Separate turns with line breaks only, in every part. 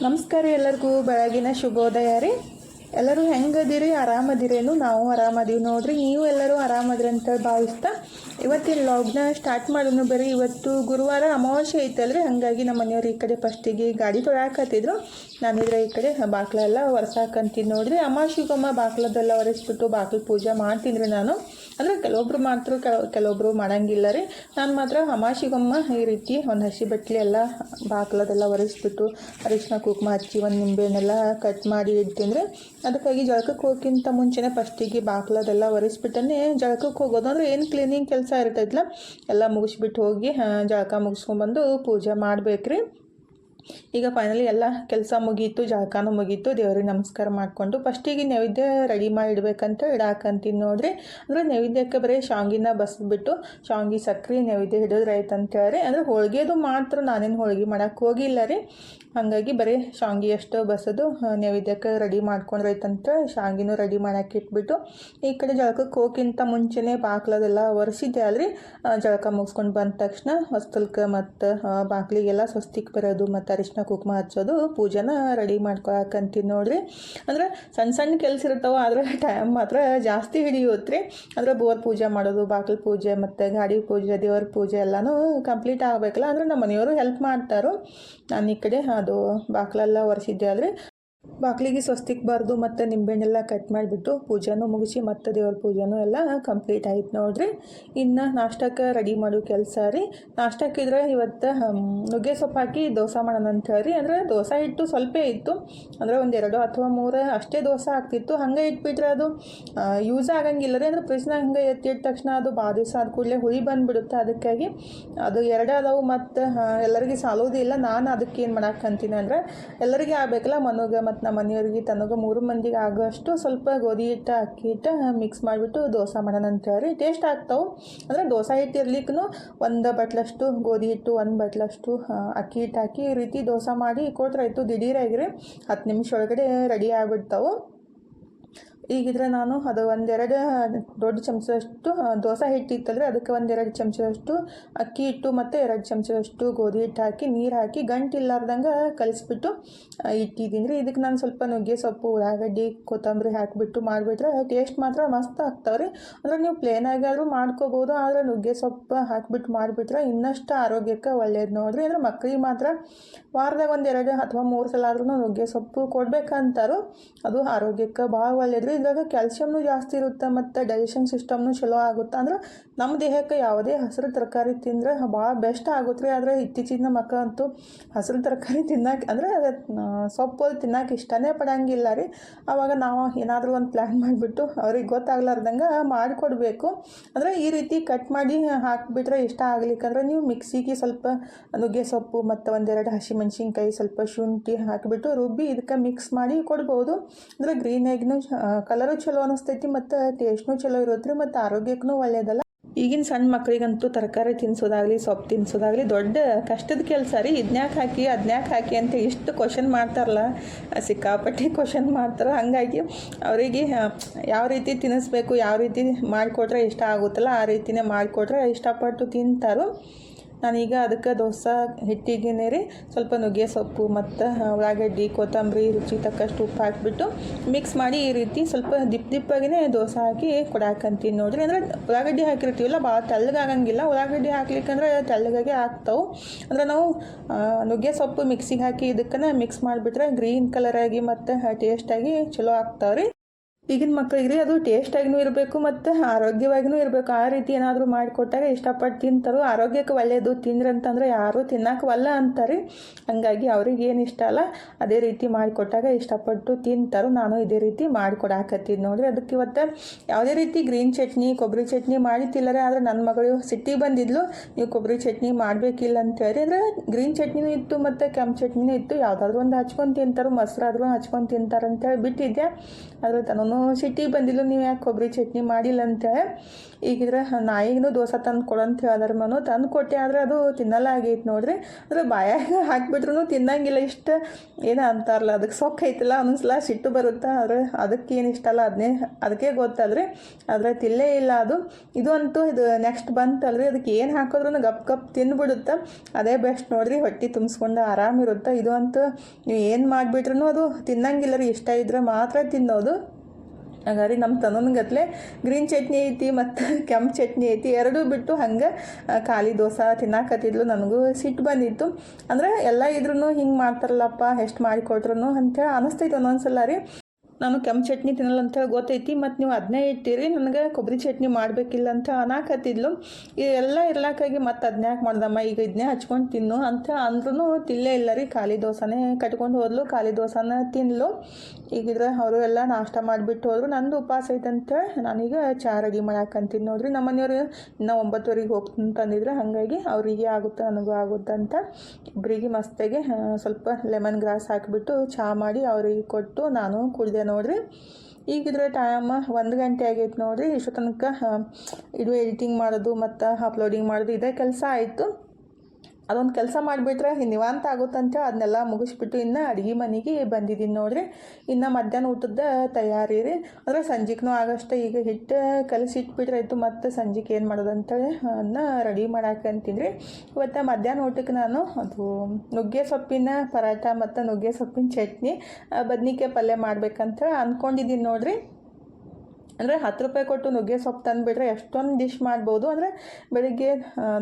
ನಮಸ್ಕಾರ ಎಲ್ಲರಿಗೂ, ಬೆಳಗಿನ ಶುಭೋದಯ ರೀ. ಎಲ್ಲರೂ ಹೆಂಗದಿರಿ ಆರಾಮದಿರೇನು ನಾವು ಆರಾಮದೀವಿ ನೋಡ್ರಿ. ನೀವು ಎಲ್ಲರೂ ಆರಾಮದಿರಿ ಅಂತ ಭಾವಿಸ್ತಾ ಇವತ್ತಿನ ಲಾಗ್ನ ಸ್ಟಾರ್ಟ್ ಮಾಡೋಣ ಬರೀ ಇವತ್ತು ಗುರುವಾರ ಅಮಾವಾಸ್ಯೆ ಐತಲ್ರಿ ಹಾಗಾಗಿ ನಮ್ಮ ಮನೆಯವ್ರು ಈ ಕಡೆ ಫಸ್ಟಿಗೆ ಗಾಡಿ ನಾನು ನಾನಿದ್ರೆ ಈ ಕಡೆ ಬಾಕ್ಲೆಲ್ಲ ಒರ್ಸಾಕಂತೀನಿ ನೋಡ್ರಿ. ಅಮಾವಾಸ್ಯೆಗೊಮ್ಮ ಬಾಕ್ಲದೆಲ್ಲ ಒರೆಸ್ಬಿಟ್ಟು ಬಾಕ್ಲ ಪೂಜೆ ಮಾಡ್ತೀನಿ ರೀ ನಾನು. ಅಂದರೆ ಕೆಲವೊಬ್ರು ಮಾತ್ರ ಕೆಲ- ಕೆಲವೊಬ್ರು ಮಾಡಂಗಿಲ್ಲ ರೀ. ನಾನು ಮಾತ್ರ ಅಮಾವಾಸ್ಯೆಗೊಮ್ಮ ಈ ರೀತಿ ಒಂದು ಹಸಿ ಬಟ್ಲಿ ಎಲ್ಲ ಬಾಕ್ಲದೆಲ್ಲ ಒರೆಸ್ಬಿಟ್ಟು ಅರಿಶಿನ ಕುಂಕುಮ ಹಚ್ಚಿ ಒಂದು ನಿಂಬೆನೆಲ್ಲ ಕಟ್ ಮಾಡಿ ಇಡ್ತೀನಿ ಅದಕ್ಕಾಗಿ ಜಳಕಕ್ಕೆ ಹೋಗೋಕ್ಕಿಂತ ಮುಂಚೆನೇ ಫಸ್ಟಿಗೆ ಬಾಕ್ಲದೆಲ್ಲ ಒರೆಸ್ಬಿಟ್ಟನೇ ಜಳಕಕ್ಕೆ ಹೋಗೋದು. ಅಂದರೆ ಏನು ಕ್ಲೀನಿಂಗ್ ಕೆಲಸ ಇರ್ತೈತಲ್ಲ ಎಲ್ಲ ಮುಗಿಸ್ಬಿಟ್ಟು ಹೋಗಿ ಜಳಕ ಮುಗಿಸ್ಕೊಂಬಂದು ಪೂಜೆ ಮಾಡ್ಬೇಕ್ರಿ. ಈಗ ಫೈನಲಿ ಎಲ್ಲ ಕೆಲಸ ಮುಗೀತು, ಜಳಕಾನು ಮುಗೀತು, ದೇವ್ರಿಗೆ ನಮಸ್ಕಾರ ಮಾಡಿಕೊಂಡು ಫಸ್ಟಿಗೆ ನೈವೇದ್ಯ ರೆಡಿ ಮಾಡಿ ಇಡ್ಬೇಕಂತ ಇಡಾಕಂತೀನಿ ನೋಡ್ರಿ. ಅಂದರೆ ನೈವೇದ್ಯಕ್ಕೆ ಬರೀ ಶಾಂಗಿನ ಬಸ್ಬಿಟ್ಟು ಶಾಂಗಿ ಸಕ್ರೆ, ನೈವೇದ್ಯ ಹಿಡಿದ್ರೆ ಆಯ್ತು ಅಂತ ಹೇಳಿ ಅಂದರೆ ಹೋಳಿಗೆದು ಮಾತ್ರ ನಾನೇನು ಹೋಳಿಗೆ ಮಾಡಕ್ಕೆ ಹೋಗಿಲ್ಲ ರೀ. ಹಾಗಾಗಿ ಬರೀ ಶಾಂಗಿ ಅಷ್ಟು ಬಸದು ನೈವೇದ್ಯಕ್ಕೆ ರೆಡಿ ಮಾಡ್ಕೊಂಡ್ರೆ ಆಯ್ತಂತ ಶಾಂಗಿನೂ ರೆಡಿ ಮಾಡೋಕೆ ಇಟ್ಬಿಟ್ಟು ಈ ಕಡೆ ಜಳಕಕ್ಕೆ ಹೋಗಿಂತ ಮುಂಚೆನೇ ಬಾಕ್ಲದೆಲ್ಲ ಒರೆಸಿದ್ದೆ ಅಲ್ರಿ. ಜಳಕ ಮುಗಿಸ್ಕೊಂಡು ಬಂದ ತಕ್ಷಣ ಹೊಸ್ತಲ್ಕ ಮತ್ತು ಬಾಕ್ಲಿಗೆಲ್ಲ ಸ್ವಸ್ತಿಗೆ ಬರೋದು ಮತ್ತು ಅರಿಶಿನ ಕುಂಕುಮ ಹಚ್ಚೋದು, ಪೂಜೆನ ರೆಡಿ ಮಾಡ್ಕೊಳಕಂತೀನಿ ನೋಡ್ರಿ. ಅಂದ್ರೆ ಸಣ್ಣ ಸಣ್ಣ ಕೆಲಸ ಇರ್ತಾವೆ, ಆದ್ರೆ ಟೈಮ್ ಮಾತ್ರ ಜಾಸ್ತಿ ಹಿಡಿಯುತ್ತೆ ರೀ ಅಂದ್ರೆ ಬೋರ್ ಪೂಜೆ ಮಾಡೋದು ಬಾಗಿಲು ಪೂಜೆ ಮತ್ತು ಗಾಡಿ ಪೂಜೆ, ದೇವ್ರ ಪೂಜೆ ಎಲ್ಲನೂ ಕಂಪ್ಲೀಟ್ ಆಗಬೇಕಲ್ಲ. ಅಂದ್ರೆ ನಮ್ಮ ಮನೆಯವರು ಹೆಲ್ಪ್ ಮಾಡ್ತಾರೋ. ನಾನು ಈ ಕಡೆ ಅದು ಬಾಗಿಲೆಲ್ಲ ಒರೆಸಿದ್ದೆ ಆದರೆ ಬಾಗಿಲಿಗೆ ಸ್ವಸ್ತಿಕ್ ಬಾರ್ದು ಮತ್ತು ನಿಂಬೆಹಣ್ಣೆಲ್ಲ ಕಟ್ ಮಾಡಿಬಿಟ್ಟು ಪೂಜೆನೂ ಮುಗಿಸಿ ಮತ್ತು ದೇವ್ರ ಪೂಜೆನೂ ಎಲ್ಲ ಕಂಪ್ಲೀಟ್ ಆಯ್ತು ನೋಡಿರಿ. ಇನ್ನು ನಾಷ್ಟಕ್ಕೆ ರೆಡಿ ಮಾಡೋ ಕೆಲಸ ರೀ. ನಾಷ್ಟಕ್ಕಿದ್ರೆ ಇವತ್ತು ನುಗ್ಗೆ ಸೊಪ್ಪು ಹಾಕಿ ದೋಸೆ ಮಾಡೋಣ ಅಂತ ಹೇಳಿ. ಅಂದರೆ ದೋಸೆ ಹಿಟ್ಟು ಸ್ವಲ್ಪ ಇತ್ತು. ಅಂದರೆ ಒಂದು ಎರಡು ಅಥವಾ ಮೂರು ಅಷ್ಟೇ ದೋಸೆ ಆಗ್ತಿತ್ತು. ಹಂಗೆ ಇಟ್ಬಿಟ್ರೆ ಅದು ಯೂಸ್ ಆಗಂಗಿಲ್ಲ ರೀ. ಅಂದರೆ ಫ್ರಿಜ್ನಾಗ ಹಂಗೆ ಎತ್ತಿದ ತಕ್ಷಣ ಅದು ಬಾ ದಿವಸ ಆದ ಕೂಡಲೇ ಹುಳಿ ಬಂದುಬಿಡುತ್ತೆ ಅದಕ್ಕಾಗಿ. ಅದು ಎರಡು ಅದಾವು ಮತ್ತು ಎಲ್ಲರಿಗೆ ಸಾಲೋದಿಲ್ಲ ನಾನು ಅದಕ್ಕೆ ಏನು ಮಾಡಕ್ಕಂತೀನಿ ಅಂದರೆ ಎಲ್ಲರಿಗೆ ಆಗಬೇಕಲ್ಲ ಮನೋಗೆ ಮತ್ತು ನಮ್ಮ ಮನೆಯವ್ರಿಗೆ ತನಗೆ ಮೂರು ಮಂದಿಗೆ ಆಗೋಷ್ಟು ಸ್ವಲ್ಪ ಗೋಧಿ ಹಿಟ್ಟು, ಅಕ್ಕಿ ಹಿಟ್ಟು ಮಿಕ್ಸ್ ಮಾಡಿಬಿಟ್ಟು ದೋಸೆ ಮಾಡೋಣ ಅಂತ ಹೇಳಿ ಟೇಸ್ಟ್ ಆಗ್ತಾವೆ. ಅಂದರೆ ದೋಸೆ ಹಿಟ್ಟು ಇರ್ಲಿಕ್ಕೂ ಒಂದು ಬಟ್ಲಷ್ಟು ಗೋಧಿ ಹಿಟ್ಟು, ಒಂದು ಬಟ್ಲಷ್ಟು ಅಕ್ಕಿ ಹಿಟ್ಟು ಹಾಕಿ ಈ ರೀತಿ ದೋಸೆ ಮಾಡಿ ಕೊಟ್ರೆ ಆಯಿತು ದಿಢೀರಾಗಿರಿ ಹತ್ತು ನಿಮಿಷ ಒಳಗಡೆ ರೆಡಿ ಆಗಿಬಿಡ್ತಾವೆ. ಈಗಿದ್ರೆ ನಾನು ಅದು ಒಂದೆರಡು ದೊಡ್ಡ ಚಮಚದಷ್ಟು ದೋಸೆ ಹಿಟ್ಟು ಇತ್ತಂದರೆ ಅದಕ್ಕೆ ಒಂದೆರಡು ಚಮಚದಷ್ಟು ಅಕ್ಕಿ ಹಿಟ್ಟು ಮತ್ತು ಎರಡು ಚಮಚದಷ್ಟು ಗೋಧಿ ಹಿಟ್ಟು ಹಾಕಿ, ನೀರು ಹಾಕಿ, ಗಂಟು ಇಲ್ಲಾರ್ದಂಗೆ ಕಲಿಸ್ಬಿಟ್ಟು ಇಟ್ಟಿದ್ದೀನಿ. ರೀ, ಇದಕ್ಕೆ ನಾನು ಸ್ವಲ್ಪ ನುಗ್ಗೆ ಸೊಪ್ಪು, ಉಳ್ಳಾಗಡ್ಡಿ, ಕೊತ್ತಂಬರಿ ಹಾಕಿಬಿಟ್ಟು ಮಾಡಿಬಿಟ್ರೆ ಟೇಸ್ಟ್ ಮಾತ್ರ ಮಸ್ತ್ ಆಗ್ತಾವೆ ರೀ. ಅಂದರೆ ನೀವು ಪ್ಲೇನಾಗಾದರೂ ಮಾಡ್ಕೋಬೋದು, ಆದರೆ ನುಗ್ಗೆ ಸೊಪ್ಪು ಹಾಕಿಬಿಟ್ಟು ಮಾಡಿಬಿಟ್ರೆ ಇನ್ನಷ್ಟು ಆರೋಗ್ಯಕ್ಕೆ ಒಳ್ಳೇದು ನೋಡಿರಿ. ಅಂದರೆ ಮಕ್ಕಳಿಗೆ ಮಾತ್ರ ವಾರದಾಗ ಒಂದೆರಡು ಅಥವಾ ಮೂರು ಸಲ ಆದ್ರೂ ನುಗ್ಗೆ ಸೊಪ್ಪು ಕೊಡಬೇಕಂತಾರೋ, ಅದು ಆರೋಗ್ಯಕ್ಕೆ ಭಾಳ ಒಳ್ಳೇದು ಕ್ಯಾಲ್ಸಿಯಂನು ಕ್ಯಾಲ್ಸಿಯಮ್ನು ಜಾಸ್ತಿ ಇರುತ್ತೆ ಮತ್ತು ಡೈಜೆಷನ್ ಸಿಸ್ಟಮ್ನು ಚಲೋ ಆಗುತ್ತೆ. ಅಂದ್ರೆ ನಮ್ಮ ದೇಹಕ್ಕೆ ಯಾವುದೇ ಹಸಿರು ತರಕಾರಿ ತಿಂದರೆ ಭಾಳ ಬೆಸ್ಟ್ ಆಗುತ್ತೆ ರೀ. ಆದರೆ ಇತ್ತೀಚಿನ ಮಕ್ಕಳಂತೂ ಹಸಿರು ತರಕಾರಿ ತಿನ್ನಕ್ಕೆ, ಅಂದರೆ ಸೊಪ್ಪು ತಿನ್ನಕ್ಕೆ ಇಷ್ಟನೇ ಪಡೋಂಗಿಲ್ಲ ರೀ. ಆವಾಗ ನಾವು ಏನಾದರೂ ಒಂದು ಪ್ಲ್ಯಾನ್ ಮಾಡಿಬಿಟ್ಟು ಅವ್ರಿಗೆ ಗೊತ್ತಾಗ್ಲಾರ್ದಂಗೆ ಮಾಡಿಕೊಡ್ಬೇಕು. ಅಂದರೆ ಈ ರೀತಿ ಕಟ್ ಮಾಡಿ ಹಾಕಿಬಿಟ್ರೆ ಇಷ್ಟ ಆಗ್ಲಿಕ್ಕಂದ್ರೆ ನೀವು ಮಿಕ್ಸಿಗೆ ಸ್ವಲ್ಪ ನುಗ್ಗೆ ಸೊಪ್ಪು ಮತ್ತು ಒಂದೆರಡು ಹಸಿಮೆಣ್ಸಿನ್ಕಾಯಿ ಸ್ವಲ್ಪ ಶುಂಠಿ ಹಾಕಿಬಿಟ್ಟು ರುಬ್ಬಿ ಇದಕ್ಕೆ ಮಿಕ್ಸ್ ಮಾಡಿ ಕೊಡ್ಬೋದು. ಅಂದರೆ ಗ್ರೀನ್ ಎಗ್ನು ಕಲರು ಚಲೋ ಅನಿಸ್ತೈತಿ ಮತ್ತು ಟೇಸ್ಟ್ನು ಚಲೋ ಇರುತ್ತೆ ಮತ್ತು ಆರೋಗ್ಯಕ್ಕೂ ಒಳ್ಳೆಯದಲ್ಲ ಈಗಿನ ಸಣ್ಣ ಮಕ್ಕಳಿಗಂತೂ ತರಕಾರಿ ತಿನ್ಸೋದಾಗಲಿ, ಸೊಪ್ಪು ತಿನ್ಸೋದಾಗ್ಲಿ ದೊಡ್ಡ ಕಷ್ಟದ ಕೆಲಸ ರೀ. ಇದನ್ಯಾಕೆ ಹಾಕಿ, ಅದನ್ಯಾಕೆ ಹಾಕಿ ಅಂತ ಇಷ್ಟು ಕ್ವಶನ್ ಮಾಡ್ತಾರಲ್ಲ. ಸಿಕ್ಕಾಪಟ್ಟೆ ಕ್ವಶನ್ ಮಾಡ್ತಾರೆ. ಹಾಗಾಗಿ ಅವರಿಗೆ ಯಾವ ರೀತಿ ತಿನ್ನಿಸ್ಬೇಕು ಯಾವ ರೀತಿ ಮಾಡಿಕೊಟ್ರೆ ಇಷ್ಟ ಆಗುತ್ತಲ್ಲ, ಆ ರೀತಿನೇ ಮಾಡಿಕೊಟ್ರೆ ಇಷ್ಟಪಟ್ಟು ತಿಂತಾರೋ. ನಾನೀಗ ಅದಕ್ಕೆ ದೋಸೆ, ಹಿಟ್ಟಿಗೆ ರೀ ಸ್ವಲ್ಪ ನುಗ್ಗೆ ಸೊಪ್ಪು ಮತ್ತು ಉಳ್ಳಾಗಡ್ಡಿ, ಕೊತ್ತಂಬರಿ, ರುಚಿ ತಕ್ಕಷ್ಟು ಉಪ್ಪು ಹಾಕಿಬಿಟ್ಟು ಮಿಕ್ಸ್ ಮಾಡಿ ಈ ರೀತಿ ಸ್ವಲ್ಪ ದಿಪ್ ದಿಪ್ಪಾಗಿನೇ ದೋಸೆ ಹಾಕಿ ಕೊಡಾಕಂತೀನಿ ನೋಡಿರಿ. ಅಂದರೆ ಉಳ್ಳಾಗಡ್ಡಿ ಹಾಕಿರ್ತೀವಲ್ಲ, ಭಾಳ ತೆಳ್ಳಗಾಗಂಗಿಲ್ಲ. ಉಳ್ಳಾಗಡ್ಡಿ ಹಾಕ್ಲಿಕ್ಕಂದ್ರೆ ತೆಳ್ಳಗಾಗೆ ಆಗ್ತಾವೆ. ಅಂದರೆ ನಾವು ನುಗ್ಗೆ ಸೊಪ್ಪು ಮಿಕ್ಸಿಗೆ ಹಾಕಿ ಇದಕ್ಕನ್ನ ಮಿಕ್ಸ್ ಮಾಡಿಬಿಟ್ರೆ ಗ್ರೀನ್ ಕಲರಾಗಿ ಮತ್ತು ಟೇಸ್ಟಾಗಿ ಚಲೋ ಆಗ್ತಾವೆ ರೀ ಈಗಿನ ಮಕ್ಕಳಿಗೆ ಅದು ಟೇಸ್ಟಾಗಿನೂ ಇರಬೇಕು ಮತ್ತು ಆರೋಗ್ಯವಾಗಿನೂ ಇರಬೇಕು. ಆ ರೀತಿ ಏನಾದರೂ ಮಾಡಿಕೊಟ್ಟಾಗ ಇಷ್ಟಪಟ್ಟು ತಿಂತಾರೋ. ಆರೋಗ್ಯಕ್ಕೆ ಒಳ್ಳೆಯದು ತಿಂದ್ರೆ ಅಂತಂದ್ರೆ ಯಾರೂ ತಿನ್ನಕ್ಕೆ ಒಲ್ಲ ಅಂತಾರೆ. ಹಂಗಾಗಿ ಅವ್ರಿಗೆ ಏನು ಇಷ್ಟ ಅಲ್ಲ, ಅದೇ ರೀತಿ ಮಾಡಿಕೊಟ್ಟಾಗ ಇಷ್ಟಪಟ್ಟು ತಿಂತಾರೋ. ನಾನು ಇದೇ ರೀತಿ ಮಾಡಿಕೊಡಾಕತ್ತಿದ್ದು ನೋಡಿರಿ. ಅದಕ್ಕೆ ಇವತ್ತು ಯಾವುದೇ ರೀತಿ ಗ್ರೀನ್ ಚಟ್ನಿ, ಕೊಬ್ಬರಿ ಚಟ್ನಿ ಮಾಡಿ ತಿಲ್ಲರೆ ಆದರೆ ನನ್ನ ಮಗಳು ಸಿಟ್ಟಿಗೆ ಬಂದಿದ್ಲು. ನೀವು ಕೊಬ್ಬರಿ ಚಟ್ನಿ ಮಾಡಬೇಕಿಲ್ಲ ಅಂತ ಹೇಳಿ. ಅಂದರೆ ಗ್ರೀನ್ ಚಟ್ನಿನೂ ಇತ್ತು ಮತ್ತು ಕೆಂಪು ಚಟ್ನಿನೂ ಇತ್ತು. ಯಾವುದಾದ್ರೂ ಒಂದು ಹಚ್ಕೊಂಡು ತಿಂತಾರೋ. ಮೊಸರಾದ್ರೂ ಹಚ್ಕೊಂಡು ತಿಂತಾರೆ ಅಂತೇಳಿ ಬಿಟ್ಟಿದ್ದೆ ಆದರೆ ತನೂ ಸಿಟ್ಟಿಗೆ ಬಂದಿಲ್ಲ ನೀವು ಯಾಕೆ ಕೊಬ್ಬರಿ ಚಟ್ನಿ ಮಾಡಿಲ್ಲ ಅಂತೇಳಿ ಈಗಿದ್ರೆ ನಾಯಿಗೂ ದೋಸೆ ತಂದು ಕೊಡಂತ ಹೇಳಿದ್ರೆ ಮನು. ತಂದು ಕೊಟ್ಟೆ ಆದರೆ ಅದು ತಿನ್ನಲ್ಲ ಆಗೈತೆ ನೋಡ್ರಿ. ಅಂದ್ರೆ ಬಾಯಾಗ ಹಾಕಿಬಿಟ್ರು ತಿನ್ನಂಗಿಲ್ಲ. ಇಷ್ಟ ಏನೋ ಅಂತಾರಲ್ಲ, ಅದಕ್ಕೆ ಸೊಕ್ಕ ಐತಿಲ್ಲ, ಒಂದೊಂದ್ಸಲ ಸಿಟ್ಟು ಬರುತ್ತೆ? ಆದರೆ ಅದಕ್ಕೆ ಏನು ಇಷ್ಟ ಅಲ್ಲ ಅದನ್ನೇ ಅದಕ್ಕೆ ಗೊತ್ತಲ್ರಿ. ಆದರೆ ತಿಲ್ಲೇ ಇಲ್ಲ ಅದು. ಇದು ಅಂತೂ ಇದು ನೆಕ್ಸ್ಟ್ ಬಂತಲ್ರಿ. ಅದಕ್ಕೆ ಏನು ಹಾಕಿದ್ರು ಗಪ್ ಗಪ್ ತಿಂದ್ಬಿಡುತ್ತೆ ಅದೇ ಬೆಸ್ಟ್ ನೋಡ್ರಿ, ಹೊಟ್ಟೆ ತುಂಬಿಸ್ಕೊಂಡು ಆರಾಮಿರುತ್ತೆ. ಇದು ಅಂತೂ ನೀವು ಏನು ಮಾಡಿಬಿಟ್ರು ಅದು ತಿನ್ನಂಗಿಲ್ಲ ರೀ. ಇಷ್ಟ ಇದ್ರೆ ಮಾತ್ರ ತಿನ್ನೋದು. ಹಾಗಾದ್ರೆ ನಮ್ಮ ತನ್ನಗತ್ಲೆ ಗ್ರೀನ್ ಚಟ್ನಿ ಐತಿ ಮತ್ತು ಕೆಂಪು ಚಟ್ನಿ ಐತಿ, ಎರಡೂ ಬಿಟ್ಟು ಹಂಗೆ ಖಾಲಿ ದೋಸೆ ತಿನ್ನಾಕತ್ತಿದ್ಲು ನನಗೂ ಸಿಟ್ಟು ಬಂದಿತ್ತು. ಅಂದರೆ ಎಲ್ಲ ಇದ್ರೂ ಹಿಂಗೆ ಮಾಡ್ತಾರಲ್ಲಪ್ಪ, ಎಷ್ಟು ಮಾಡಿಕೊಟ್ರು ಅಂತೇಳಿ ಅನಿಸ್ತೈತೆ ಒಂದೊಂದ್ಸಲ ರೀ. ನಾನು ಕೆಂಪು ಚಟ್ನಿ ತಿನ್ನಲ್ಲ ಅಂತೇಳಿ ಗೊತ್ತೈತಿ, ಮತ್ತು ನೀವು ಅದನ್ನೇ ಇಟ್ಟಿರಿ, ನನಗೆ ಕೊಬ್ಬರಿ ಚಟ್ನಿ ಮಾಡಬೇಕಿಲ್ಲ ಅಂತ ಅನಾಕತ್ತಿದ್ಲು. ಎಲ್ಲ ಇರ್ಲಾಕಾಗಿ ಮತ್ತು ಅದನ್ನ ಯಾಕೆ ಮಾಡ್ದಮ್ಮ, ಈಗ ಇದನ್ನೇ ಹಚ್ಕೊಂಡು ತಿನ್ನು ಅಂತ ಅಂದ್ರೂ ತಿಲ್ಲೇ ಇಲ್ಲ ರೀ. ಖಾಲಿ ದೋಸೆನೇ ಕಟ್ಕೊಂಡು ಹೋದ್ಲು, ಖಾಲಿ ದೋಸೆನ ತಿನ್ಲು. ಈಗಿದ್ರೆ ಅವರು ಎಲ್ಲ ನಾಷ್ಟ ಮಾಡಿಬಿಟ್ಟು ಹೋದ್ರು. ನಂದು ಉಪವಾಸ ಐತಂತೆ. ನಾನೀಗ ಚಹಾ ರೆಡಿ ಮಾಡಾಕಂತೀನಿ ನೋಡ್ರಿ. ನಮ್ಮ ಮನೆಯವರು ಇನ್ನೂ ಒಂಬತ್ತುವರೆಗೆ ಹೋಗ್ತಂತಂದಿದ್ರೆ ಹಾಗಾಗಿ ಅವರಿಗೆ ಆಗುತ್ತೆ, ನನಗೂ ಆಗುತ್ತೆ ಅಂತ. ಇಬ್ಬರಿಗೆ ಮಸ್ತಾಗಿ ಸ್ವಲ್ಪ ಲೆಮನ್ ಗ್ರಾಸ್ ಹಾಕಿಬಿಟ್ಟು ಚಹಾ ಮಾಡಿ ಅವ್ರಿಗೆ ಕೊಟ್ಟು ನಾನು ಕುಡಿದೆ ನೋಡ್ರಿ. ಈಗಿದ್ರೆ ಟೈಮ್ ಒಂದು ಗಂಟೆ ಆಗೈತೆ ನೋಡ್ರಿ. ಇಷ್ಟು ತನಕ ಇದು ಎಡಿಟಿಂಗ್ ಮಾಡೋದು ಮತ್ತು ಅಪ್ಲೋಡಿಂಗ್ ಮಾಡೋದು ಇದೇ ಕೆಲಸ ಆಯಿತು. ಅದೊಂದು ಕೆಲಸ ಮಾಡಿಬಿಟ್ರೆ ನಿವಾಂತ ಆಗುತ್ತಂತ. ಅದನ್ನೆಲ್ಲ ಮುಗಿಸ್ಬಿಟ್ಟು ಇನ್ನು ಅಡುಗೆ ಮನೆಗೆ ಬಂದಿದ್ದೀನಿ ನೋಡ್ರಿ. ಇನ್ನು ಮಧ್ಯಾಹ್ನ ಊಟದ ತಯಾರಿ ರೀ. ಅಂದರೆ ಸಂಜೆಗೂ ಆಗಷ್ಟೇ ಈಗ ಹಿಟ್ಟು ಕಲಸಿ ಇಟ್ಬಿಟ್ರೆ ಆಯಿತು, ಮತ್ತು ಸಂಜೆಗೆ ಏನು ಮಾಡೋದು ಅಂತೇಳಿ ಅದನ್ನ ರೆಡಿ ಮಾಡಾಕಂತೀನಿ ರೀ ಇವತ್ತು ಮಧ್ಯಾಹ್ನ ಊಟಕ್ಕೆ ನಾನು ಅದು ನುಗ್ಗೆ ಸೊಪ್ಪಿನ ಪರಾಟ ಮತ್ತು ನುಗ್ಗೆ ಸೊಪ್ಪಿನ ಚಟ್ನಿ ಬದ್ನಿಕಾಯಿ ಪಲ್ಯ ಮಾಡ್ಬೇಕಂತ ಅಂದ್ಕೊಂಡಿದ್ದೀನಿ ನೋಡ್ರಿ. ಅಂದರೆ ಹತ್ತು ರೂಪಾಯಿ ಕೊಟ್ಟು ನುಗ್ಗೆ ಸೊಪ್ಪು ತಂದುಬಿಟ್ರೆ ಎಷ್ಟೊಂದು ಡಿಶ್ ಮಾಡ್ಬೋದು. ಅಂದರೆ ಬೆಳಿಗ್ಗೆ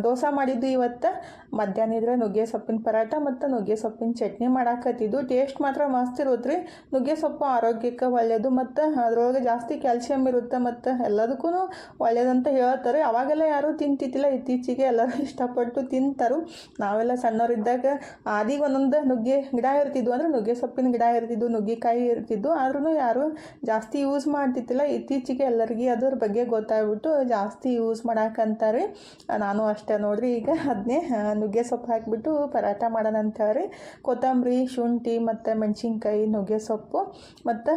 ದೋಸೆ ಮಾಡಿದ್ದು ಇವತ್ತು, ಮಧ್ಯಾಹ್ನ ಇದ್ರೆ ನುಗ್ಗೆ ಸೊಪ್ಪಿನ ಪರಾಟ ಮತ್ತು ನುಗ್ಗೆ ಸೊಪ್ಪಿನ ಚಟ್ನಿ ಮಾಡಾಕತ್ತಿದ್ದು. ಟೇಸ್ಟ್ ಮಾತ್ರ ಮಸ್ತ್ ಇರುತ್ತೆ ರೀ ನುಗ್ಗೆ ಸೊಪ್ಪು ಆರೋಗ್ಯಕ್ಕೆ ಒಳ್ಳೆಯದು ಮತ್ತು ಅದರೊಳಗೆ ಜಾಸ್ತಿ ಕ್ಯಾಲ್ಸಿಯಂ ಇರುತ್ತೆ ಮತ್ತು ಎಲ್ಲದಕ್ಕೂ ಒಳ್ಳೆಯದಂತ ಹೇಳ್ತಾರೆ. ಅವಾಗೆಲ್ಲ ಯಾರೂ ತಿಂತಿದ್ದಿಲ್ಲ. ಇತ್ತೀಚೆಗೆ ಎಲ್ಲರೂ ಇಷ್ಟಪಟ್ಟು ತಿಂತಾರು. ನಾವೆಲ್ಲ ಸಣ್ಣವರಿದ್ದಾಗ ಆದಿಗೆ ಒಂದೊಂದು ನುಗ್ಗೆ ಗಿಡ ಇರ್ತಿದ್ವು. ಅಂದರೆ ನುಗ್ಗೆ ಸೊಪ್ಪಿನ ಗಿಡ ಇರ್ತಿದ್ವು, ನುಗ್ಗೆಕಾಯಿ ಇರ್ತಿದ್ವು. ಆದ್ರೂ ಯಾರು ಜಾಸ್ತಿ ಯೂಸ್ ಮಾಡ್ತಿದ್ದಿಲ್ಲ. ಇತ್ತೀಚೆಗೆ ಎಲ್ಲರಿಗೆ ಅದ್ರ ಬಗ್ಗೆ ಗೊತ್ತಾಗ್ಬಿಟ್ಟು ಜಾಸ್ತಿ ಯೂಸ್ ಮಾಡಾಕಂತಾರೆ. ನಾನು ಅಷ್ಟೇ ನೋಡ್ರಿ, ಈಗ ಅದನ್ನೇ ನುಗ್ಗೆ ಸೊಪ್ಪು ಹಾಕಿಬಿಟ್ಟು ಪರಾಟ ಮಾಡೋಣ ಅಂತಾರೆ. ಕೊತ್ತಂಬರಿ, ಶುಂಠಿ ಮತ್ತು ಮೆಣಸಿನ್ಕಾಯಿ ನುಗ್ಗೆ ಸೊಪ್ಪು ಮತ್ತು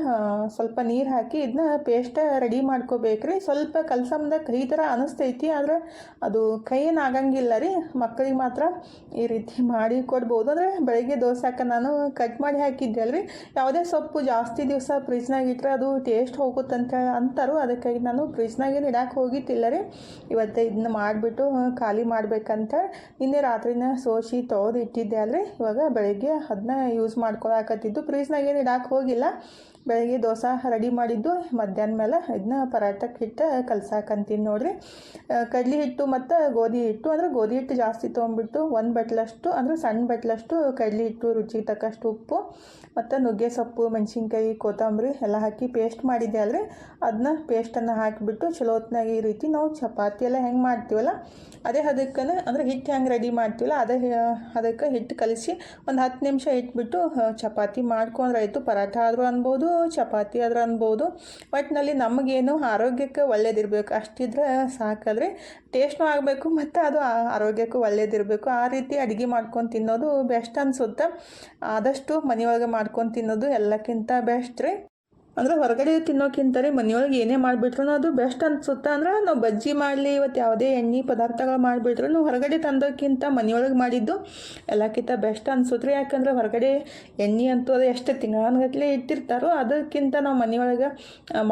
ಸ್ವಲ್ಪ ನೀರು ಹಾಕಿ ಇದನ್ನ ಪೇಸ್ಟ್ ರೆಡಿ ಮಾಡ್ಕೋಬೇಕ್ರಿ. ಸ್ವಲ್ಪ ಕಲ್ಸಮ್ದ ಕೈ ಥರ ಅನಿಸ್ತೈತಿ, ಆದರೆ ಅದು ಕೈ ಏನು ಆಗಂಗಿಲ್ಲ ರೀ. ಮಕ್ಕಳಿಗೆ ಮಾತ್ರ ಈ ರೀತಿ ಮಾಡಿ ಕೊಡ್ಬೋದು. ಅಂದರೆ ಬೆಳಗ್ಗೆ ದೋಸೆಕ ನಾನು ಕಟ್ ಮಾಡಿ ಹಾಕಿದ್ದೆ ಅಲ್ರಿ. ಯಾವುದೇ ಸೊಪ್ಪು ಜಾಸ್ತಿ ದಿವಸ ಫ್ರಿಜ್ನಾಗ ಇಟ್ಟರೆ ಅದು ಟೇಸ್ಟ್ ಹೋಗುತ್ತಂತ ಅಂತಾರು ಅದಕ್ಕಾಗಿ ನಾನು ಫ್ರಿಜ್ನಾಗೇನು ಇಡಕ್ಕೆ ಹೋಗಿತ್ತಿಲ್ಲ ರೀ ಇವತ್ತು ಇದನ್ನ ಮಾಡಿಬಿಟ್ಟು ಖಾಲಿ ಮಾಡ್ಬೇಕಂತ ನಿನ್ನೆ ರಾತ್ರಿನ ಸೋಸಿ ತೊಳೆದು ಇಟ್ಟಿದ್ದೆ ಅಲ್ರಿ. ಇವಾಗ ಬೆಳಗ್ಗೆ ಅದನ್ನ ಯೂಸ್ ಮಾಡ್ಕೊಳಕತ್ತಿದ್ದು. ಫ್ರಿಜ್ನಾಗೇನು ಇಡಕ್ಕೆ ಹೋಗಿಲ್ಲ. ಬೆಳಗ್ಗೆ ದೋಸೆ ರೆಡಿ ಮಾಡಿದ್ದು, ಮಧ್ಯಾಹ್ನ ಮೇಲೆ ಇದನ್ನ ಪರಾಟಕ್ಕೆ ಹಿಟ್ಟು ಕಲ್ಸಾಕಂತೀನಿ ನೋಡಿರಿ. ಕಡ್ಲಿ ಹಿಟ್ಟು ಮತ್ತು ಗೋಧಿ ಹಿಟ್ಟು, ಅಂದರೆ ಗೋಧಿ ಹಿಟ್ಟು ಜಾಸ್ತಿ ತೊಗೊಂಬಿಟ್ಟು ಒಂದು ಬಟ್ಲಷ್ಟು, ಅಂದರೆ ಸಣ್ಣ ಬಟ್ಲಷ್ಟು ಕಡ್ಲಿ ಹಿಟ್ಟು ರುಚಿಗೆ ತಕ್ಕಷ್ಟು ಉಪ್ಪು, ಮತ್ತು ನುಗ್ಗೆ ಸೊಪ್ಪು, ಮೆಣಸಿನ್ಕಾಯಿ, ಕೊತ್ತಂಬರಿ ಎಲ್ಲ ಹಾಕಿ ಪೇಸ್ಟ್ ಮಾಡಿದ್ದೆ ಅಲ್ರಿ. ಅದನ್ನ ಪೇಸ್ಟನ್ನು ಹಾಕಿಬಿಟ್ಟು ಚಲೋ ಈ ರೀತಿ ನಾವು ಚಪಾತಿ ಎಲ್ಲ ಹೆಂಗೆ ಮಾಡ್ತೀವಲ್ಲ, ಅದೇ ಅದಕ್ಕೆ ಅಂದರೆ ಹಿಟ್ಟು ಹೆಂಗೆ ರೆಡಿ ಮಾಡ್ತೀವಲ್ಲ, ಅದೇ ಅದಕ್ಕೆ ಹಿಟ್ಟು ಕಲಿಸಿ ಒಂದು ಹತ್ತು ನಿಮಿಷ ಇಟ್ಬಿಟ್ಟು ಚಪಾತಿ ಮಾಡ್ಕೊಂಡ್ರೆ ಆಯಿತು ಪರಾಠ ಆದರೂ ಅನ್ಬೋದು ಚಪಾತಿ ಆದ್ರೆ ಅನ್ಬೋದು. ಒಟ್ಟಿನಲ್ಲಿ ನಮಗೇನು ಆರೋಗ್ಯಕ್ಕೆ ಒಳ್ಳೇದಿರಬೇಕು, ಅಷ್ಟಿದ್ರೆ ಸಾಕಾದರೆ ಟೇಸ್ಟ್ನೂ ಆಗಬೇಕು ಮತ್ತು ಅದು ಆರೋಗ್ಯಕ್ಕೂ ಒಳ್ಳೇದಿರಬೇಕು. ಆ ರೀತಿ ಅಡುಗೆ ಮಾಡ್ಕೊಂಡು ತಿನ್ನೋದು ಬೆಸ್ಟ್ ಅನಿಸುತ್ತೆ. ಆದಷ್ಟು ಮನೆಯೊಳಗೆ ಮಾಡ್ಕೊಂಡು ತಿನ್ನೋದು ಎಲ್ಲಕ್ಕಿಂತ ಬೆಸ್ಟ್ ರೀ. ಅಂದ್ರೆ ಹೊರಗಡೆ ತಿನ್ನೋಕ್ಕಿಂತ ರೀ ಮನೆಯೊಳಗೆ ಏನೇ ಮಾಡಿಬಿಟ್ರು ಅದು ಬೆಸ್ಟ್ ಅನ್ಸುತ್ತೆ. ಅಂದ್ರೆ ನಾವು ಬಜ್ಜಿ ಮಾಡಲಿ ಇವತ್ತು ಯಾವುದೇ ಎಣ್ಣೆ ಪದಾರ್ಥಗಳು ಮಾಡಿಬಿಟ್ರು ಹೊರಗಡೆ ತಂದೋಕ್ಕಿಂತ ಮನೆಯೊಳಗೆ ಮಾಡಿದ್ದು ಎಲ್ಲಕ್ಕಿಂತ ಬೆಸ್ಟ್ ಅನ್ಸುತ್ತೆ ರೀ. ಯಾಕಂದ್ರೆ ಹೊರಗಡೆ ಎಣ್ಣೆ ಅಂತೂ ಅದು ಎಷ್ಟು ತಿಂಗಳಗಟ್ಟಲೆ ಇಟ್ಟಿರ್ತಾರೋ ಅದಕ್ಕಿಂತ ನಾವು ಮನೆಯೊಳಗೆ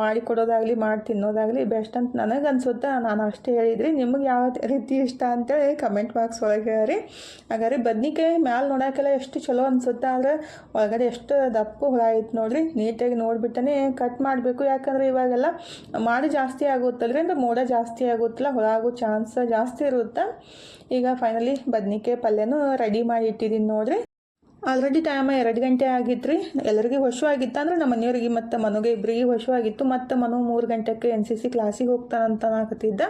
ಮಾಡಿ ಕೊಡೋದಾಗಲಿ, ಮಾಡಿ ತಿನ್ನೋದಾಗಲಿ ಬೆಸ್ಟ್ ಅಂತ ನನಗೆ ಅನ್ಸುತ್ತೆ. ನಾನು ಅಷ್ಟೇ ಹೇಳಿದ್ರಿ. ನಿಮಗೆ ಯಾವ ರೀತಿ ಇಷ್ಟ ಅಂತೇಳಿ ಕಮೆಂಟ್ ಬಾಕ್ಸ್ ಒಳಗೆ ಹೇಳ್ರಿ ಹಾಗಾದ್ರೆ ಬದ್ನಿಕಾಯಿ ಮ್ಯಾಲೆ ನೋಡೋಕ್ಕೆಲ್ಲ ಎಷ್ಟು ಚಲೋ ಅನ್ಸುತ್ತೆ. ಆದರೆ ಒಳಗಡೆ ಎಷ್ಟು ದಪ್ಪು ಹುಳ ಐತೆ ನೋಡಿರಿ. ನೀಟಾಗಿ ನೋಡ್ಬಿಟ್ಟನೆ ಕಟ್ ಮಾಡಬೇಕು. ಯಾಕಂದರೆ ಇವಾಗೆಲ್ಲ ಮಾಡಿ ಜಾಸ್ತಿ ಆಗುತ್ತಲ್ರಿ? ಅಂದ್ರೆ ಮೋಡ ಜಾಸ್ತಿ ಆಗುತ್ತಲ್ಲ, ಹೊಳಾಗೋ ಆಗೋ ಚಾನ್ಸ್ ಜಾಸ್ತಿ ಇರುತ್ತೆ? ಈಗ ಫೈನಲಿ ಬದ್ನಿಕಾಯಿ ಪಲ್ಯನೂ ರೆಡಿ ಮಾಡಿ ಇಟ್ಟಿದ್ದೀನಿ ನೋಡ್ರಿ. ಆಲ್ರೆಡಿ ಟೈಮ್ ಎರಡು ಗಂಟೆ ಆಗಿತ್ತು ರೀ ಎಲ್ಲರಿಗೂ ಆಗಿತ್ತು ಅಂದ್ರೆ ನಮ್ಮ ಮನೆಯವ್ರಿಗೆ ಮತ್ತು ಮನುಗೆ ಇಬ್ಬರಿಗೆ ಆಗಿತ್ತು ಮತ್ತು ಮನು ಮೂರು ಗಂಟೆಗೆ ಎನ್ ಸಿ ಸಿ ಕ್ಲಾಸಿಗೆ ಹೋಗ್ತಾನಂತ ಅನ್ನಕತ್ತಿದ್ದ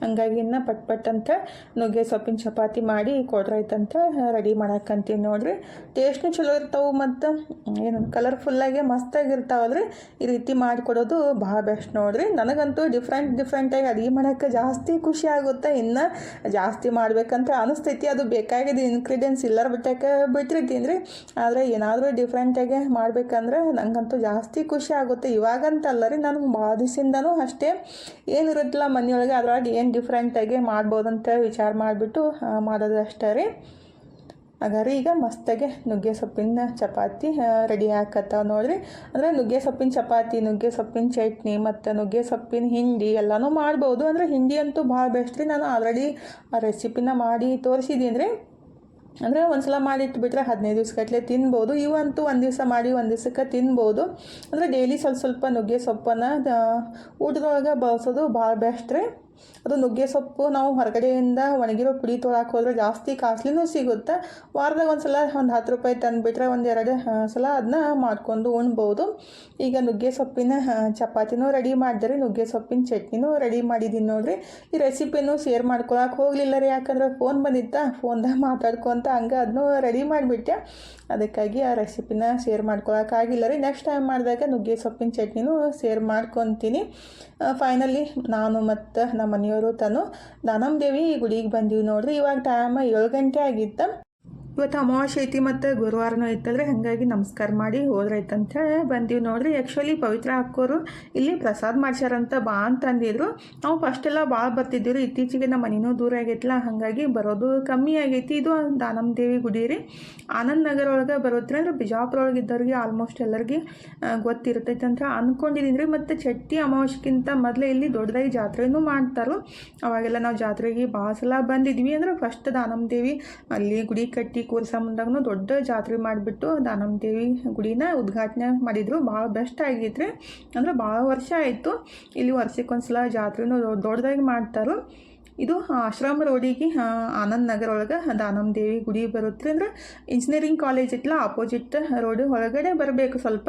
ಹಂಗಾಗಿ ಇನ್ನು ಪಟ್ ಪಟ್ ಅಂತ ನುಗ್ಗೆ ಸೊಪ್ಪಿನ ಚಪಾತಿ ಮಾಡಿ ಕೊಡ್ರೈತಂತ ರೆಡಿ ಮಾಡಾಕಂತೀನಿ ನೋಡ್ರಿ. ಟೇಸ್ಟ್ನು ಚಲೋ ಇರ್ತಾವೆ ಮತ್ತು ಏನು ಕಲರ್ಫುಲ್ಲಾಗೆ ಮಸ್ತಾಗಿರ್ತಾವಲ್ರಿ ಈ ರೀತಿ ಮಾಡಿಕೊಡೋದು ಭಾಳ ಬೆಸ್ಟ್ ನೋಡ್ರಿ. ನನಗಂತೂ ಡಿಫ್ರೆಂಟ್ ಡಿಫ್ರೆಂಟಾಗಿ ಅಡುಗೆ ಮಾಡೋಕ್ಕೆ ಜಾಸ್ತಿ ಖುಷಿ ಆಗುತ್ತೆ. ಇನ್ನು ಜಾಸ್ತಿ ಮಾಡ್ಬೇಕಂತ ಅನಿಸ್ತೈತಿ. ಅದು ಬೇಕಾಗಿದ್ದು ಇನ್ಗ್ರೀಡಿಯೆಂಟ್ಸ್ ಇಲ್ಲರ ಬಿಟ್ಟಕ್ಕೆ ಬಿಟ್ಟಿರ್ತೀನಿ ರೀ ಆದರೆ ಏನಾದರೂ ಡಿಫ್ರೆಂಟಾಗೆ ಮಾಡಬೇಕಂದ್ರೆ ನನಗಂತೂ ಜಾಸ್ತಿ ಖುಷಿ ಆಗುತ್ತೆ. ಇವಾಗಂತಲ್ಲ ರೀ, ನಾನು ಭಾಳ ದಿವಸದಿಂದನೂ ಅಷ್ಟೇ ಏನಿರುತ್ತಲ್ಲ ಮನೆಯೊಳಗೆ ಅದರೊಳಗೆ ಏನು ಡಿಫ್ರೆಂಟಾಗಿ ಮಾಡ್ಬೋದಂತ ವಿಚಾರ ಮಾಡಿಬಿಟ್ಟು ಮಾಡೋದು ಅಷ್ಟೇ ರೀ. ಹಾಗಾದ್ರೆ ಈಗ ಮಸ್ತಾಗೆ ನುಗ್ಗೆ ಸೊಪ್ಪಿನ ಚಪಾತಿ ರೆಡಿ ಹಾಕತ್ತಾವ ನೋಡ್ರಿ. ಅಂದರೆ ನುಗ್ಗೆ ಸೊಪ್ಪಿನ ಚಪಾತಿ, ನುಗ್ಗೆ ಸೊಪ್ಪಿನ ಚಟ್ನಿ ಮತ್ತು ನುಗ್ಗೆ ಸೊಪ್ಪಿನ ಹಿಂಡಿ ಎಲ್ಲನೂ ಮಾಡ್ಬೋದು. ಅಂದರೆ ಹಿಂಡಿ ಅಂತೂ ಭಾಳ ಬೆಸ್ಟ್ ರೀ. ನಾನು ಆಲ್ರೆಡಿ ಆ ರೆಸಿಪಿನ ಮಾಡಿ ತೋರಿಸಿದ್ದೀನಿ ರೀ ಅಂದರೆ ಒಂದು ಸಲ ಮಾಡಿಟ್ಬಿಟ್ರೆ ಹದಿನೈದು ದಿವ್ಸಗಟ್ಟಲೆ ತಿನ್ಬೋದು. ಇವಂತೂ ಒಂದು ದಿವಸ ಮಾಡಿ, ಒಂದು ದಿವಸಕ್ಕೆ ತಿನ್ಬೋದು. ಅಂದರೆ ಡೈಲಿ ಸ್ವಲ್ಪ ಸ್ವಲ್ಪ ನುಗ್ಗೆ ಸೊಪ್ಪನ್ನು ಊಟದೊಳಗೆ ಬಳಸೋದು ಭಾಳ ಬೆಸ್ಟ್ ರೀ. ಅದು ನುಗ್ಗೆ ಸೊಪ್ಪು ನಾವು ಹೊರಗಡೆಯಿಂದ ಒಣಗಿರೋ ಪುಡಿ ತೊಳಕ್ಕೆ ಹೋದರೆ ಜಾಸ್ತಿ ಕಾಸ್ಟ್ಲಿನೂ ಸಿಗುತ್ತೆ. ವಾರದಾಗ ಒಂದು ಸಲ ಒಂದು ಹತ್ತು ರೂಪಾಯಿ ತಂದುಬಿಟ್ರೆ ಒಂದು ಎರಡು ಸಲ ಅದನ್ನ ಮಾಡ್ಕೊಂಡು ಉಣ್ಬೋದು. ಈಗ ನುಗ್ಗೆ ಸೊಪ್ಪಿನ ಚಪಾತಿನೂ ರೆಡಿ ಮಾಡಿದ್ರಿ. ನುಗ್ಗೆ ಸೊಪ್ಪಿನ ಚಟ್ನಿನೂ ರೆಡಿ ಮಾಡಿದ್ದೀನಿ ನೋಡಿರಿ. ಈ ರೆಸಿಪಿನೂ ಶೇರ್ ಮಾಡ್ಕೊಳಕ್ಕೆ ಹೋಗಲಿಲ್ಲ ರೀ. ಯಾಕಂದ್ರೆ ಫೋನ್ ಬಂದಿತ್ತಾ, ಫೋನ್ದಾಗ ಮಾತಾಡ್ಕೊತ ಹಂಗೆ ಅದನ್ನೂ ರೆಡಿ ಮಾಡಿಬಿಟ್ಟೆ ಅದಕ್ಕಾಗಿ ಆ ರೆಸಿಪಿನ ಶೇರ್ ಮಾಡ್ಕೊಳಕ್ಕಾಗಿಲ್ಲ ರೀ. ನೆಕ್ಸ್ಟ್ ಟೈಮ್ ಮಾಡಿದಾಗ ನುಗ್ಗೆ ಸೊಪ್ಪಿನ ಚಟ್ನಿನೂ ಶೇರ್ ಮಾಡ್ಕೊತೀನಿ. ಫೈನಲಿ ನಾನು ಮತ್ತು ನಮ್ಮ ಮನೆಯವರು ತಾನು ನಾನಮ್ಮ ದೇವಿ ಗುಡಿಗೆ ಬಂದೀವಿ ನೋಡ್ರಿ ಇವಾಗ ಟೈಮ್ ಏಳು ಗಂಟೆ ಆಗಿತ್ತು. ಇವತ್ತು ಅಮಾವಾಸ್ಯೆ ಐತಿ ಮತ್ತು ಗುರುವಾರನೂ ಐತಲ್ರಿ ಹಾಗಾಗಿ ನಮಸ್ಕಾರ ಮಾಡಿ ಹೋದ್ರೈತೆ ಅಂತೇಳಿ ಬಂದೀವಿ ನೋಡ್ರಿ. ಆ್ಯಕ್ಚುಲಿ ಪವಿತ್ರ ಹಾಕೋರು ಇಲ್ಲಿ ಪ್ರಸಾದ ಮಾಡ್ಸ್ಯಾರಂತ ಬಾ ಅಂತಂದಿದ್ರು ನಾವು ಫಸ್ಟೆಲ್ಲ ಭಾಳ ಬರ್ತಿದ್ದೀವಿ ರೀ ಇತ್ತೀಚೆಗೆ ನಮ್ಮ ಮನೆಯೂ ದೂರ ಆಗೈತಲ್ಲ ಹಾಗಾಗಿ ಬರೋದು ಕಮ್ಮಿ ಆಗೈತಿ. ಇದು ದಾನಮ್ಮ ದೇವಿ ಗುಡಿ ರೀ. ಆನಂದ್ ನಗರ ಒಳಗೆ ಬರುತ್ತೆ ಅಂದ್ರೆ ಬಿಜಾಪುರ ಒಳಗೆ ಇದ್ದವ್ರಿಗೆ ಆಲ್ಮೋಸ್ಟ್ ಎಲ್ಲರಿಗೆ ಗೊತ್ತಿರ್ತೈತೆ ಅಂತ ಅಂದ್ಕೊಂಡಿದ್ದೀನಿ ರೀ ಮತ್ತು ಚಟ್ಟಿ ಅಮಾವಾಸ್ಯಕ್ಕಿಂತ ಮೊದಲೇ ಇಲ್ಲಿ ದೊಡ್ಡದಾಗಿ ಜಾತ್ರೆನೂ ಮಾಡ್ತಾರೆ. ಅವಾಗೆಲ್ಲ ನಾವು ಜಾತ್ರೆಗೆ ಭಾಳ ಸಲ ಬಂದಿದ್ವಿ ಅಂದ್ರೆ ಫಸ್ಟ್ ದಾನಮ್ಮ ದೇವಿ ಅಲ್ಲಿ ಗುಡಿ ಕಟ್ಟಿ ಕೂರ್ಸಂಬಂದಾಗೂ ದೊಡ್ಡ ಜಾತ್ರೆ ಮಾಡಿಬಿಟ್ಟು ದಾನಮ್ಮ ದೇವಿ ಗುಡಿನ ಉದ್ಘಾಟನೆ ಮಾಡಿದರು. ಭಾಳ ಬೆಸ್ಟ್ ಆಗೈತ್ರಿ. ಅಂದ್ರೆ ಭಾಳ ವರ್ಷ ಆಯಿತು ಇಲ್ಲಿ ವರ್ಷಕ್ಕೊಂದ್ಸಲ ಜಾತ್ರೆನೂ ದೊಡ್ಡದಾಗಿ ಮಾಡ್ತಾರೆ. ಇದು ಆಶ್ರಮ ರೋಡಿಗೆ ಆನಂದ್ ನಗರ ಒಳಗೆ ದಾನಮ್ಮ ದೇವಿ ಗುಡಿ ಬರುತ್ತೆ ಅಂದ್ರೆ ಇಂಜಿನಿಯರಿಂಗ್ ಕಾಲೇಜ್ ಇತ್ತಲ್ಲ ಆಪೋಸಿಟ್ ರೋಡ್ ಒಳಗಡೆ ಬರಬೇಕು ಸ್ವಲ್ಪ.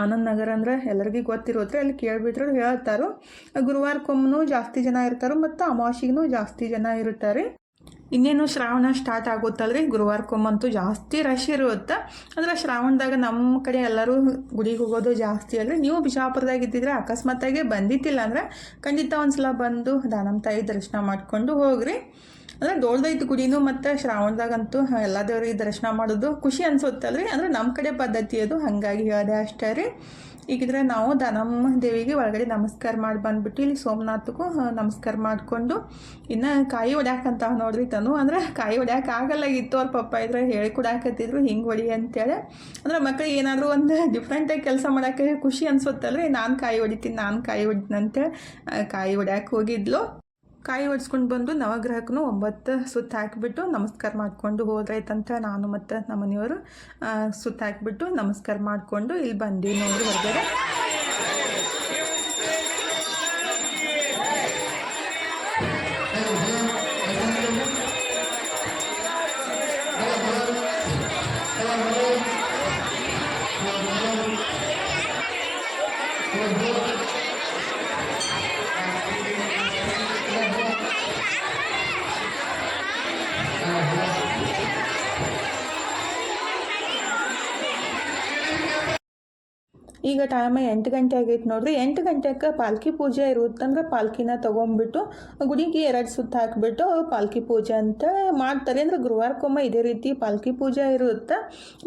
ಆನಂದ್ ನಗರ ಅಂದ್ರೆ ಎಲ್ಲರಿಗೂ ಗೊತ್ತಿರೋದ್ರೆ ಅಲ್ಲಿ ಕೇಳಿಬಿಟ್ರೆ ಹೇಳ್ತಾರೆ. ಗುರುವಾರಕ್ಕೊಮ್ಮನೂ ಜಾಸ್ತಿ ಜನ ಇರ್ತಾರೆ ಮತ್ತು ಅಮಾವಾಸ್ಯೆಗೂ ಜಾಸ್ತಿ ಜನ ಇರ್ತಾರೆ ಇನ್ನೇನು ಶ್ರಾವಣ ಸ್ಟಾರ್ಟ್ ಆಗುತ್ತಲ್ರಿ? ಗುರುವಾರಕ್ಕೊಮ್ಮಂತೂ ಜಾಸ್ತಿ ರಶ್ ಇರುತ್ತೆ? ಅಂದ್ರೆ ಶ್ರಾವಣದಾಗ ನಮ್ಮ ಕಡೆ ಎಲ್ಲರೂ ಗುಡಿಗೆ ಹೋಗೋದು ಜಾಸ್ತಿ ಅಲ್ರಿ. ನೀವು ಬಿಜಾಪುರದಾಗ ಇದ್ದಿದ್ರೆ ಅಕಸ್ಮಾತಾಗೆ ಬಂದಿತ್ತಿಲ್ಲ ಅಂದ್ರೆ ಖಂಡಿತ ಒಂದ್ಸಲ ಬಂದು ದಾನಮ್ಮ ತಾಯಿ ದರ್ಶನ ಮಾಡಿಕೊಂಡು ಹೋಗ್ರಿ. ಅಂದರೆ ಐತಿ ಗುಡಿನೂ ಮತ್ತು ಶ್ರಾವಣದಾಗಂತೂ ಎಲ್ಲ ದೇವರಿಗೆ ದರ್ಶನ ಮಾಡೋದು ಖುಷಿ ಅನ್ಸುತ್ತಲ್ರಿ. ಅಂದ್ರೆ ನಮ್ಮ ಕಡೆ ಪದ್ಧತಿ ಅದು, ಹಾಗಾಗಿ ಹೇಳಿದೆ ಅಷ್ಟೇ ರೀ. ಈಗಿದ್ರೆ ನಾವು ದನಮ್ಮ ದೇವಿಗೆ ಒಳಗಡೆ ನಮಸ್ಕಾರ ಮಾಡಿ ಬಂದ್ಬಿಟ್ಟು ಇಲ್ಲಿ ಸೋಮನಾಥಕ್ಕೂ ನಮಸ್ಕಾರ ಮಾಡಿಕೊಂಡು ಇನ್ನು ಕಾಯಿ ಹೊಡ್ಯಾಕಂತ ನೋಡ್ರಿ ತನು. ಅಂದ್ರೆ ಕಾಯಿ ಹೊಡ್ಯಾಕೆ ಆಗಲ್ಲ ಇತ್ತು ಅವ್ರ ಪಪ್ಪ ಇದ್ರೆ ಹೇಳಿ ಕೊಡಾಕತ್ತಿದ್ರು, ಹಿಂಗೆ ಹೊಡಿ ಅಂತೇಳಿ. ಅಂದ್ರೆ ಮಕ್ಕಳಿಗೆ ಏನಾದರೂ ಒಂದು ಡಿಫ್ರೆಂಟಾಗಿ ಕೆಲಸ ಮಾಡೋಕ್ಕೆ ಖುಷಿ ಅನ್ಸುತ್ತಲ್ರಿ. ನಾನು ಕಾಯಿ ಹೊಡಿತೀನಿ, ನಾನು ಕಾಯಿ ಹೊಡಿತೀನಿ ಕಾಯಿ ಹೊಡ್ಯಾಕೆ ಹೋಗಿದ್ಲು. ಕಾಯಿ ಹೊಡ್ಸ್ಕೊಂಡು ಬಂದು ನವಗ್ರಹಕ್ಕೂ ಒಂಬತ್ತು ಸುತ್ತ ಹಾಕಿಬಿಟ್ಟು ನಮಸ್ಕಾರ ಮಾಡಿಕೊಂಡು ಹೋದ್ರಾಯ್ತಂತ ನಾನು ಮತ್ತು ನಮ್ಮ ಮನೆಯವರು ಸುತ್ತ ಹಾಕಿಬಿಟ್ಟು ನಮಸ್ಕಾರ ಮಾಡಿಕೊಂಡು ಇಲ್ಲಿ ಬಂದ್ವಿ ನೋಡಿ ಹೊರಗಡೆ. ಈಗ ಟೈಮ್ ಎಂಟು ಗಂಟೆ ಆಗೈತೆ ನೋಡ್ರಿ. ಎಂಟು ಗಂಟೆಗೆ ಪಾಲ್ಕಿ ಪೂಜೆ ಇರುತ್ತಂದ್ರೆ ಪಾಲ್ಕಿನ ತೊಗೊಂಬಿಟ್ಟು ಗುಡಿಗೆ ಎರಡು ಸುತ್ತ ಹಾಕಿಬಿಟ್ಟು ಪಾಲ್ಕಿ ಪೂಜೆ ಅಂತ ಮಾಡ್ತಾರೆ. ಅಂದ್ರೆ ಗುರುವಾರಕ್ಕೊಮ್ಮೆ ಇದೇ ರೀತಿ ಪಾಲ್ಕಿ ಪೂಜೆ ಇರುತ್ತೆ.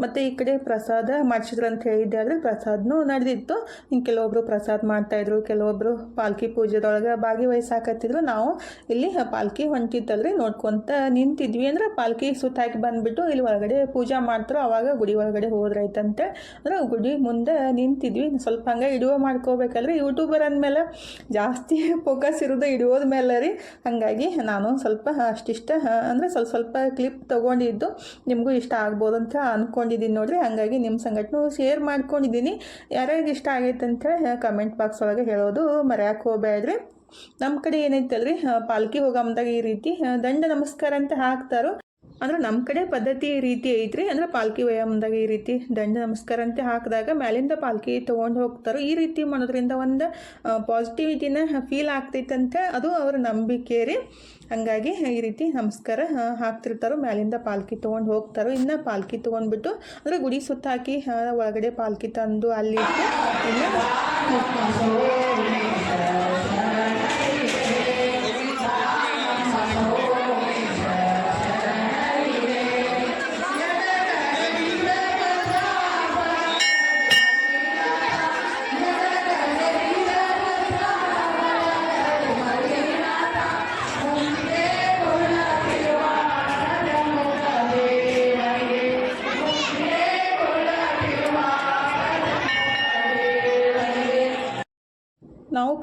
ಮತ್ತು ಈ ಕಡೆ ಪ್ರಸಾದ ಮಾಡಿಸಿದ್ರು ಅಂತ ಹೇಳಿದ್ದೆ ಆದರೆ ಪ್ರಸಾದನೂ ನಡೆದಿತ್ತು. ಹಿಂಗೆ ಕೆಲವೊಬ್ಬರು ಪ್ರಸಾದ ಮಾಡ್ತಾಯಿದ್ರು ಕೆಲವೊಬ್ರು ಪಾಲ್ಕಿ ಪೂಜೆದೊಳಗೆ ಭಾಗಿವಹಿಸಾಕತ್ತಿದ್ರು ನಾವು ಇಲ್ಲಿ ಪಾಲ್ಕಿ ಹೊಂಟಿತ್ತಲ್ರಿ ನೋಡ್ಕೊತ ನಿಂತಿದ್ವಿ. ಅಂದ್ರೆ ಪಾಲ್ಕಿ ಸುತ್ತ ಹಾಕಿ ಬಂದುಬಿಟ್ಟು ಇಲ್ಲಿ ಒಳಗಡೆ ಪೂಜೆ ಮಾಡ್ತಾರೋ ಅವಾಗ ಗುಡಿ ಒಳಗಡೆ ಹೋದ್ರಾಯ್ತಂತೆ. ಅಂದ್ರೆ ಗುಡಿ ಮುಂದೆ ನಿಂತು ಇದ್ವಿ ಸ್ವಲ್ಪ ಹಂಗೆ ವಿಡಿಯೋ ಮಾಡ್ಕೋಬೇಕಲ್ರಿ. ಯೂಟ್ಯೂಬರ್ ಅಂದಮೇಲೆ ಜಾಸ್ತಿ ಫೋಕಸ್ ಇರೋದು ಹಿಡಿಯೋದ ಮೇಲೆ ರೀ ಹಾಗಾಗಿ ನಾನು ಸ್ವಲ್ಪ ಅಷ್ಟಿಷ್ಟ, ಅಂದರೆ ಸ್ವಲ್ಪ ಸ್ವಲ್ಪ ಕ್ಲಿಪ್ ತೊಗೊಂಡಿದ್ದು ನಿಮಗೂ ಇಷ್ಟ ಆಗ್ಬೋದು ಅಂತ ಅಂದ್ಕೊಂಡಿದ್ದೀನಿ ನೋಡಿರಿ. ಹಾಗಾಗಿ ನಿಮ್ಮ ಸಂಗಟನೂ ಶೇರ್ ಮಾಡ್ಕೊಂಡಿದ್ದೀನಿ ಯಾರ್ಯಾರಿಗೆ ಇಷ್ಟ ಆಗೈತೆ ಅಂತೇಳಿ ಕಮೆಂಟ್ ಬಾಕ್ಸ್ ಒಳಗೆ ಹೇಳೋದು ಮರ್ಯಾಕೆ ಹೋಗ್ಬೇಡ್ರಿ. ನಮ್ಮ ಕಡೆ ಏನೈತಲ್ರಿ, ಪಾಲ್ಕಿ ಹೋಗಮ್ದಾಗ ಈ ರೀತಿ ದಂಡ ನಮಸ್ಕಾರ ಅಂತ ಹಾಕ್ತಾರೋ. ಅಂದ್ರೆ ನಮ್ಮ ಕಡೆ ಪದ್ಧತಿ ಈ ರೀತಿ ಐತ್ರಿ. ಅಂದ್ರೆ ಪಾಲ್ಕಿ ವ್ಯಾಯಾಮದಾಗ ಈ ರೀತಿ ದಂಡ ನಮಸ್ಕಾರ ಅಂತ ಹಾಕಿದಾಗ ಮ್ಯಾಲಿಂದ ಪಾಲ್ಕಿ ತೊಗೊಂಡು ಹೋಗ್ತಾರೆ ಈ ರೀತಿ ಮಾಡೋದ್ರಿಂದ ಒಂದು ಪಾಸಿಟಿವಿಟಿನ ಫೀಲ್ ಆಗ್ತೈತಂತೆ. ಅದು ಅವ್ರ ನಂಬಿಕೆ ರೀ. ಹಂಗಾಗಿ ಈ ರೀತಿ ನಮಸ್ಕಾರ ಹಾಕ್ತಿರ್ತಾರೋ ಮ್ಯಾಲಿಂದ ಪಾಲ್ಕಿ ತೊಗೊಂಡು ಹೋಗ್ತಾರೋ ಇನ್ನು ಪಾಲ್ಕಿ ತೊಗೊಂಡ್ಬಿಟ್ಟು ಅಂದರೆ ಗುಡಿ ಸುತ್ತ ಹಾಕಿ ಒಳಗಡೆ ಪಾಲ್ಕಿ ತಂದು ಅಲ್ಲಿ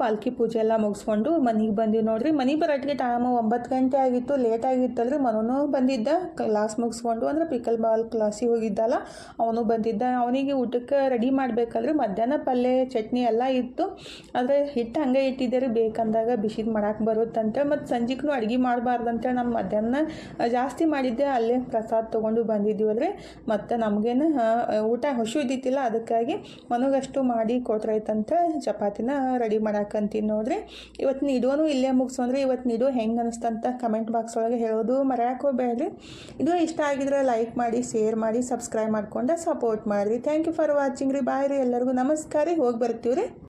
ಪಾಲ್ಕಿ ಪೂಜೆ ಎಲ್ಲ ಮುಗಿಸ್ಕೊಂಡು ಮನೆಗೆ ಬಂದೀವಿ ನೋಡ್ರಿ. ಮನೆಗೆ ಬರೋಟ್ಟಿಗೆ ಟೈಮು ಒಂಬತ್ತು ಗಂಟೆ ಆಗಿತ್ತು ಲೇಟ್ ಆಗಿತ್ತಲ್ರಿ. ಮನೂ ಬಂದಿದ್ದ ಕ್ಲಾಸ್ ಮುಗಿಸ್ಕೊಂಡು ಅಂದ್ರೆ ಪಿಕಲ್ ಬಾಲ್ ಕ್ಲಾಸಿಗೆ ಹೋಗಿದ್ದಲ್ಲ, ಅವನು ಬಂದಿದ್ದ. ಅವನಿಗೆ ಊಟಕ್ಕೆ ರೆಡಿ ಮಾಡಬೇಕಲ್ರಿ. ಮಧ್ಯಾಹ್ನ ಪಲ್ಯ ಚಟ್ನಿ ಎಲ್ಲ ಇತ್ತು. ಆದರೆ ಹಿಟ್ಟು ಹಂಗೆ ಇಟ್ಟಿದ್ದಾರೆ ಬೇಕಂದಾಗ ಬಿಸಿದು ಮಾಡೋಕೆ ಬರುತ್ತಂತೆ. ಮತ್ತು ಸಂಜೆಗೂ ಅಡುಗೆ ಮಾಡಬಾರ್ದಂತೇಳಿ ನಮ್ಮ ಮಧ್ಯಾಹ್ನ ಜಾಸ್ತಿ ಮಾಡಿದ್ದೆ. ಅಲ್ಲೇ ಪ್ರಸಾದ ತೊಗೊಂಡು ಬಂದಿದ್ದೀವಲ್ರಿ. ಮತ್ತು ನಮಗೇನು ಊಟ ಹಸು ಇದ್ದಿತ್ತಿಲ್ಲ. ಅದಕ್ಕಾಗಿ ಮನಗಷ್ಟು ಮಾಡಿ ಕೊಟ್ರೈತಂತ. ಚಪಾತಿನ ರೆಡಿ ಮಾಡಾಕಂತೀನಿ ನೋಡ್ರಿ. ಇವತ್ತು ನಿಡೋನು ಇಲ್ಲೇ ಮುಗಿಸೋಂದ್ರೆ ಇವತ್ತು ನಿಡು ಹೆಂಗೆ ಅನಿಸ್ತಂತ ಕಮೆಂಟ್ ಬಾಕ್ಸ್ ಒಳಗೆ ಹೇಳೋದು ಹೋಗ್ಬೇಡ್ರಿ. ಇದು ಇಷ್ಟ ಆಗಿದ್ರೆ ಲೈಕ್ ಮಾಡಿ ಶೇರ್ ಮಾಡಿ ಸಬ್ಸ್ಕ್ರೈಬ್ ಮಾಡ್ಕೊಂಡು ಸಪೋರ್ಟ್ ಮಾಡಿರಿ. ಥ್ಯಾಂಕ್ ಯು ಫಾರ್ ವಾಚಿಂಗ್ ರೀ. ಬಾಯ್ ರೀ ಎಲ್ಲರಿಗೂ. ನಮಸ್ಕಾರ ಹೋಗಿ ಬರ್ತೀವಿ ರೀ